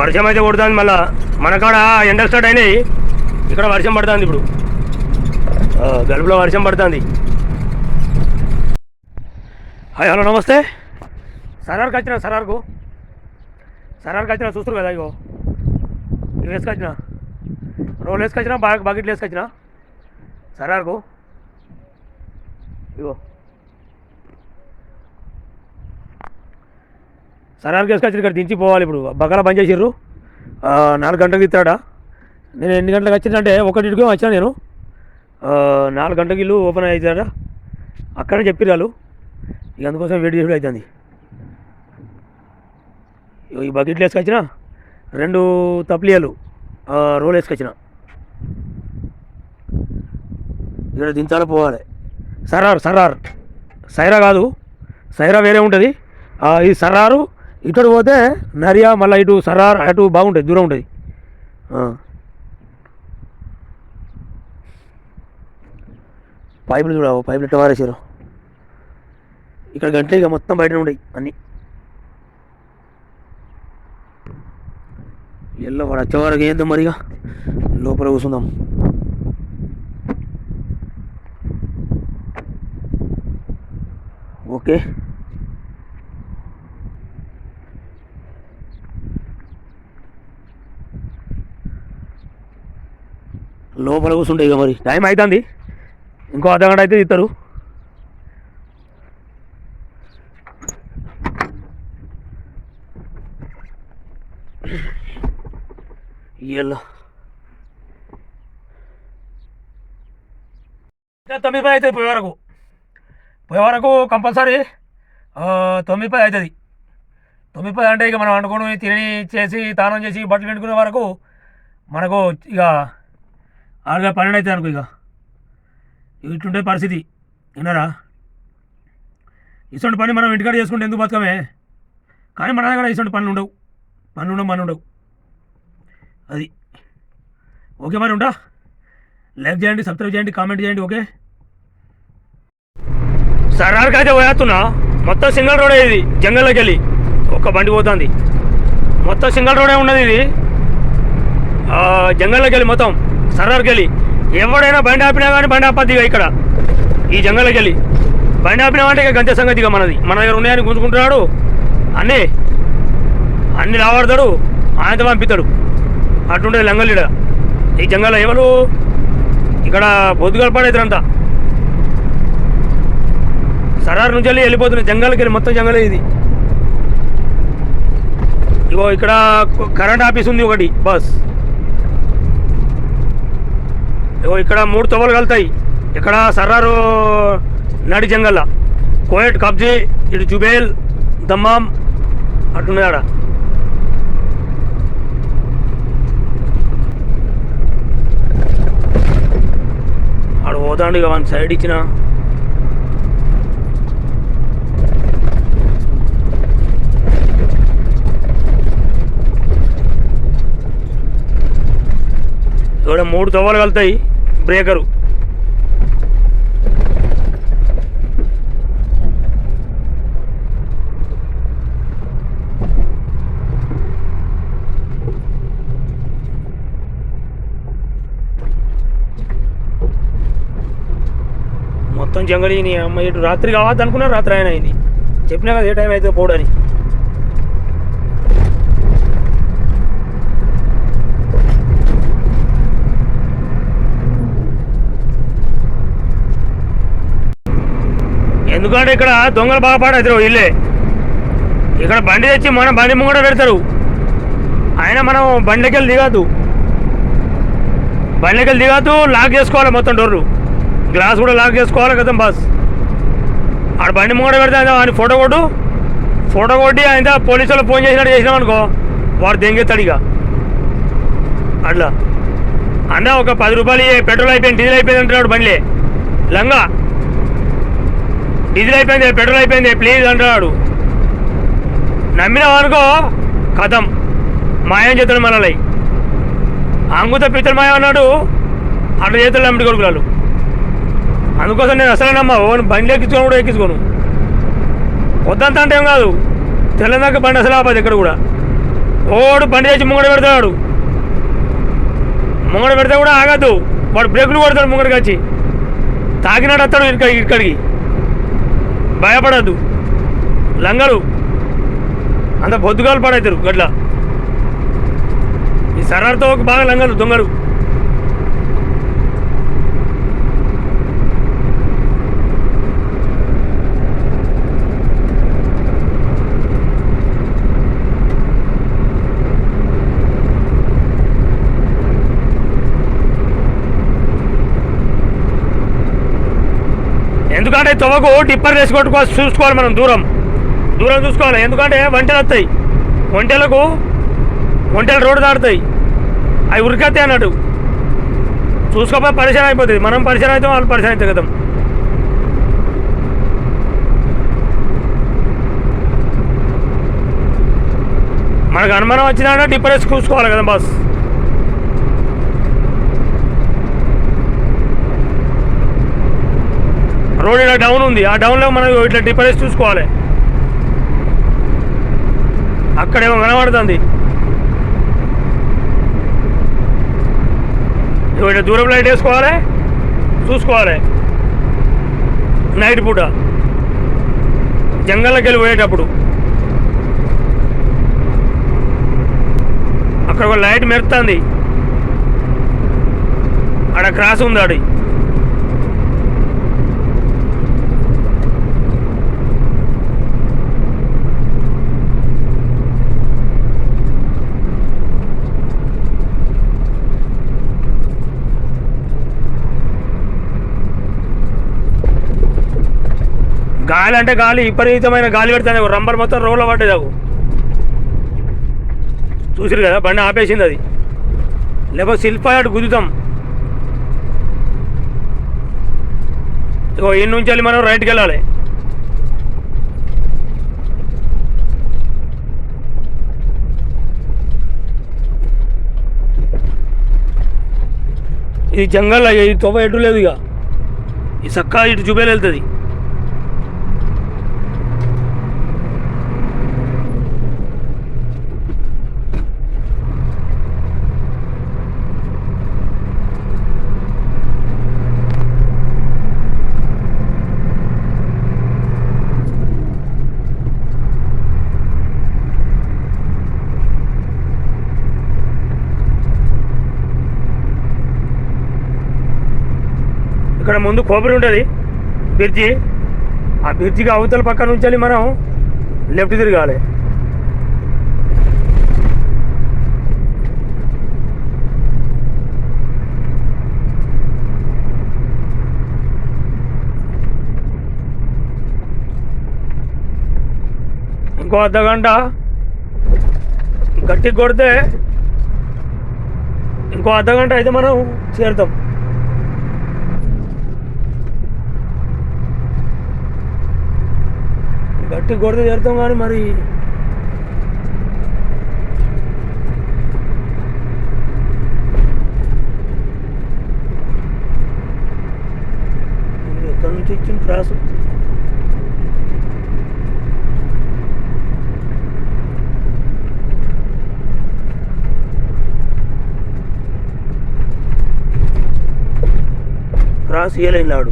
వర్షం అయితే కొడుతుంది మళ్ళా. మనకాడ ఎండ స్టార్ట్ అయినాయి. ఇక్కడ వర్షం పడుతుంది ఇప్పుడు. గల్ఫ్లో వర్షం పడుతుంది. హాయ్ హలో నమస్తే. సరార్కి వచ్చిన సరార్కు సరార్కి వచ్చిన చూస్తారు కదా ఇగో. ఇవి వేసుకొచ్చిన. రోలు వేసుకొచ్చిన బాగా బకెట్లు వేసుకొచ్చిన. సరార్కు ఇగో. సరార్కి వేసుకొచ్చి ఇక్కడ దించిపోవాలి ఇప్పుడు. బగల బంద్ చేసిర్రు. నాలుగు గంటలకు ఇస్తాడా నేను ఎన్ని గంటలకు వచ్చిందంటే ఒకటికి వచ్చాను నేను. నాలుగు గంటలకు ఇల్లు ఓపెన్ అవుతాడా? అక్కడే చెప్పిర్రు వాళ్ళు. ఇక అందుకోసం వెయిట్ చేసుడు అవుతుంది. ఈ బకెట్లు వేసుకొచ్చిన రెండు తప్లియాలు రోలు రోల్ వేసుకొచ్చిన. ఇక్కడ దించాలి పోవాలి. సరార్ సరార్ సైరా కాదు. సైరా వేరే ఉంటుంది. ఇది సరారు ఇటు పోతే నరియా మళ్ళీ ఇటు సరార్ అటు బాగుంటుంది దూరం ఉంటుంది. పైపులు చూడవు పైపులు ఎట్లా వారేసారు ఇక్కడ గంటలు ఇక మొత్తం బయట ఉండయి అన్నీ. ఎల్లో వాడు వచ్చేవారికి ఏందో మరిగా లోపల కూర్చుందాం ఓకే. లోపల కూర్చుంటాయి ఇక మరి. టైం అవుతుంది ఇంకో అర్ధ గంట అయితే ఇస్తారు ఇయ్యల్లా. తొమ్మిది పై అవుతుంది పోయే వరకు పోయే వరకు కంపల్సరీ తొమ్మిది పై అవుతుంది తొమ్మిది పది అంటే ఇక మనం వండుకొని తిని చేసి తానం చేసి బట్టలు పెట్టుకునే వరకు మనకు ఇక ఆరుగా పన్నెండు అవుతుంది అనుకో ఇక. ఇట్లుంటే పరిస్థితి. విన్నారా? ఇటువంటి పని మనం ఇంటికాడ చేసుకుంటే ఎందుకు బతకమే? కానీ మన దగ్గర ఇటువంటి పనులు ఉండవు. పనులు ఉండవు పనులు ఉండవు. అది. ఓకే మరి ఉంటా? లైక్ చేయండి సబ్స్క్రైబ్ చేయండి కామెంట్ చేయండి ఓకే? సరార్కి అయితే పోయేస్తున్నా. మొత్తం సింగిల్ రోడే ఇది జంగల్లోకి వెళ్ళి. ఒక్క బండి పోతుంది. మొత్తం సింగిల్ రోడే ఉన్నది ఇది. జంగల్లోకి వెళ్ళి మొత్తం. సరార్కి వెళ్ళి ఎవడైనా బండి ఆపినా కానీ బండి ఆపద్ది ఇక్కడ. ఈ జంగల్లోకి వెళ్ళి బండి ఆపినామంటే ఇక గంతే సంగతి ఇక మనది. మన దగ్గర ఉన్నాయని గుంజుకుంటున్నాడు. అన్నీ. అన్ని లావాడతాడు. ఆయనతో పంపిస్తాడు అటుండే లంగలీడ. ఈ జంగల్ ఎవరు? ఇక్కడ బొద్దుగల పడేద్దరంతా సరారు నుంచి వెళ్ళి వెళ్ళిపోతున్నాయి జంగల్కి వెళ్ళి మొత్తం జంగలే ఇది. ఇగో ఇక్కడ కరెంట్ ఆఫీస్ ఉంది ఒకటి. బస్. ఇక్కడ మూడు తొవ్వలు కలుతాయి. ఇక్కడ సర్రారు నడి జంగల్లా. కోయట్ కబ్జీ ఇటు జుబేల్ దమ్మాం అట్టున్నాయి ఆడ. ఆడ పోతాండు ఇక వన్ సైడ్ ఇచ్చిన ఇక్కడ మూడు తవ్వలు కలుతాయి. బ్రేకరు. మొత్తం జంగళీని అమ్మ ఇటు రాత్రి కావద్దు అనుకున్నా రాత్రి ఆయన అయింది. చెప్పినా కదా ఏ టైం అయితే పోవడానికి ఎందుకంటే ఇక్కడ దొంగలు బాగా పాడవుతారు ఇల్లే ఇక్కడ బండి తెచ్చి మన బండి ముంగడ పెడతారు. అయినా మనం బండికెళ్ళి దిగద్దు. బండికి దిగద్దు లాక్ చేసుకోవాలి మొత్తం డోర్లు. గ్లాస్ కూడా లాక్ చేసుకోవాలి కదా బస్. ఆడ బండి ముంగడ పెడితే ఆయన ఫోటో కొట్టు. ఫోటో కొట్టి ఆయన పోలీసు వాళ్ళు ఫోన్ చేసినట్టు చేసినాం అనుకో వాడు దెంగెత్తాడు ఇక. అట్లా. అన్న ఒక పది రూపాయలు పెట్రోల్ అయిపోయింది డీజిల్ అయిపోయింది అంటున్నాడు బండిలే. లంగా. డీజిల్ అయిపోయింది పెట్రోల్ అయిపోయింది ప్లీజ్ అంటున్నాడు. నమ్మినావు అనుకో కథం. మాయం చేతులు మనలై. అంగుత పిత్తలు మాయం అన్నాడు అట్లా చేతులు నమ్మిడి కొడుకులాలు అందుకోసం నేను అసలే నమ్మా ఓన్ బండి ఎక్కించుకొని కూడా ఎక్కించుకోను. వద్దంత అంటే ఏం కాదు తెల్లదాకా బండి అసలు ఆపదు ఇక్కడ కూడా. ఓడు బండి తెచ్చి ముంగడ పెడతాడు. ముంగడ పెడితే కూడా ఆగద్దు. వాడు బ్రేకులు కొడతాడు ముంగడికి వచ్చి. తాకినాడు వస్తాడు ఇక్కడ ఇక్కడికి. భయపడద్దు. లంగరు. అంత బొద్దుగాలు పడవుతారు గట్ల ఈ సరార్తో ఒక బాగా లంగరు దొంగలు తవ్వకు టిప్పర్ వేసి కొట్టుకో చూసుకోవాలి మనం దూరం. దూరం చూసుకోవాలి. ఎందుకంటే వంటలు వస్తాయి. వంటలకు వంటలు రోడ్డు దాడుతాయి అవి ఉరికత్తాయి అన్నట్టు. చూసుకోకపోతే పరిచయం అయిపోతుంది. మనం పరిచయం అవుతాం వాళ్ళు పరిచయం అవుతాయి కదా. మనకు అనుమానం వచ్చినా టిప్పర్ వేసి చూసుకోవాలి కదా బాస్. ఉంది. ఆ డౌన్లో మనం ఇట్లా డిఫరెన్స్ చూసుకోవాలి. అక్కడేమో కనబడుతుంది. ఇట్లా దూరం లైట్ వేసుకోవాలి. చూసుకోవాలి. నైట్ పూట. జంగల్లోకి వెళ్ళి పోయేటప్పుడు. అక్కడ ఒక లైట్ మెరుతుంది ఆడ క్రాస్ ఉంది ఆడి. గాలి అంటే గాలి విపరీతమైన గాలి పెడుతుంది. రంబర్ మొత్తం రోడ్లో పడ్డది అవు చూసిరు కదా బండి ఆపేసింది అది. లేకపోతే శిల్ప అటు గుద్దుతాం. ఇగో ఇన్ని నుంచి వెళ్ళి మనం రైట్కి వెళ్ళాలి. ఇది జంగల్ ఈ తొవ్వ ఎటు లేదు ఇక ఈ సక్కా ఇటు చూపేలు వెళ్తుంది ఇక్కడ ముందు కొబ్బరి ఉంటుంది బ్రిడ్జి. ఆ బ్రిడ్జికి అవతల పక్క నుంచి మనం లెఫ్ట్ తిరగాలి. ఇంకో అర్ధ గంట గట్టి కొడితే ఇంకో అర్ధ గంట అయితే మనం చేరుతాం. గట్టి కొడితే చేరుతాం కానీ మరి ఎక్కడి నుంచి ఇచ్చిన క్రాస్? క్రాస్ ఇయ్యలేనాడు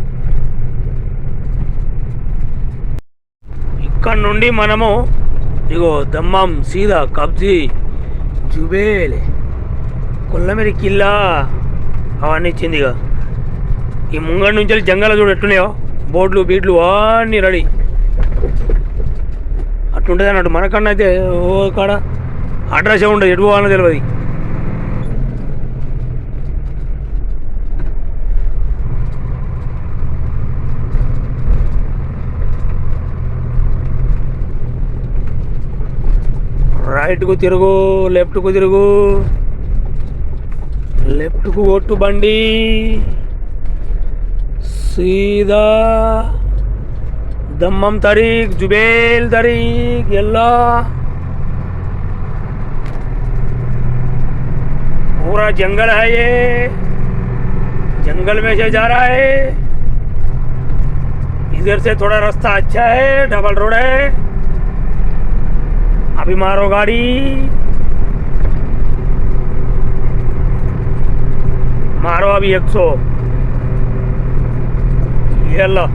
ఇక్కడ నుండి మనము ఇగో దమ్మం సీదా కబ్జీ జుబేలే కొల్లమెరి కిల్లా అవన్నీ ఇచ్చింది ఇక ఈ ముంగడి నుంచి వెళ్ళి జంగల చూడు ఎట్టున్నాయో బోట్లు బీట్లు అన్నీ రెడీ. అట్లుంటుంది అన్నట్టు మనకన్నా అయితే ఓ కాడ అడ్రస్ ఏ ఉండదు ఎటు పోవాలో తెలియదు రైట్కు తిరుగు లెఫ్ట్కు తిరుగు లెఫ్ట్కు ఒట్టు బండి సీదా दम्मम तारीख जुबेल तारीख यल्ला पूरा जंगल है ये जंगल में से जा रहा है इधर से थोड़ा रास्ता अच्छा है डबल रोड है अभी मारो गाड़ी मारो अभी एक सौ ये लो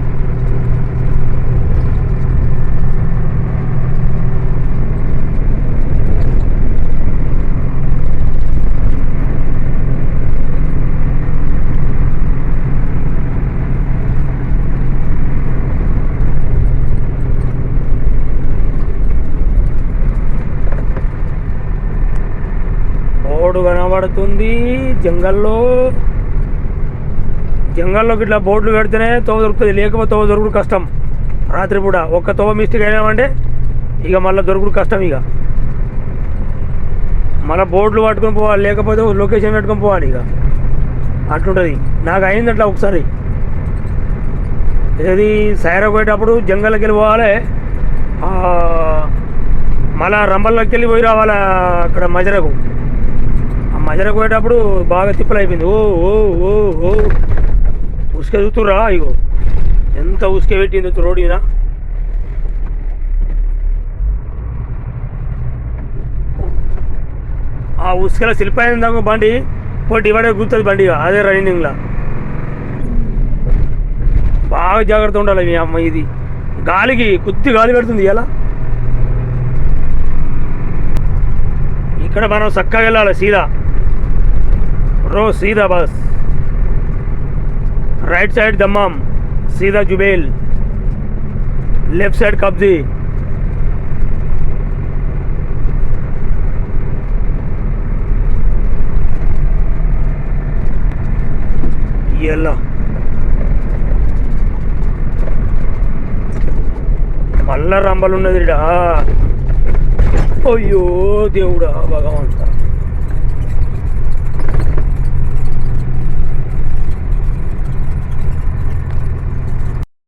కనబడుతుంది. జంగల్లో. జంగల్లోకి ఇట్లా బోర్డులు పెడితేనే తోవ దొరుకుతుంది. లేకపోతే తోవ దొరుకుడు కష్టం. రాత్రి పూట ఒక్క తోవ మిస్టేక్ అయినామంటే ఇక మళ్ళీ దొరుకుడు కష్టం ఇక. మళ్ళీ బోర్డులు పట్టుకొని పోవాలి. లేకపోతే లొకేషన్ పెట్టుకొని పోవాలి ఇక. అట్లుంటుంది. నాకు అయింది అట్లా ఒకసారి. ఏది సైరా పోయేటప్పుడు జంగల్కి వెళ్ళి పోవాలి. మళ్ళా రంబల్లోకి వెళ్ళి పోయి రావాలి అక్కడ మజరకు. మధ్యలో పోయేటప్పుడు బాగా తిప్పలు అయిపోయింది. ఓ ఓ ఓ ఓ. ఉసుక చూస్తురా ఇగో. ఎంత ఉసుక పెట్టింది రోడ్ మీద. ఆ ఉసుకలో శిల్పాయింది దాకా బండి? పోటీ ఇవాడే గుర్తుంది బండి ఇక, అదే రన్నింగ్లో బాగా జాగ్రత్త ఉండాలి మీ అమ్మ ఇది. గాలికి కొద్ది గాలి పెడుతుంది ఎలా ఇక్కడ మనం చక్కగా వెళ్ళాలి సీదా. రో సీదా బస్ రైట్ సైడ్ దమ్మాం సీదా జుబేల్ లెఫ్ట్ సైడ్ కబ్జీ ఎలా మళ్ళా రంబలు ఉన్నది ఈడ. అయ్యో దేవుడా బాగా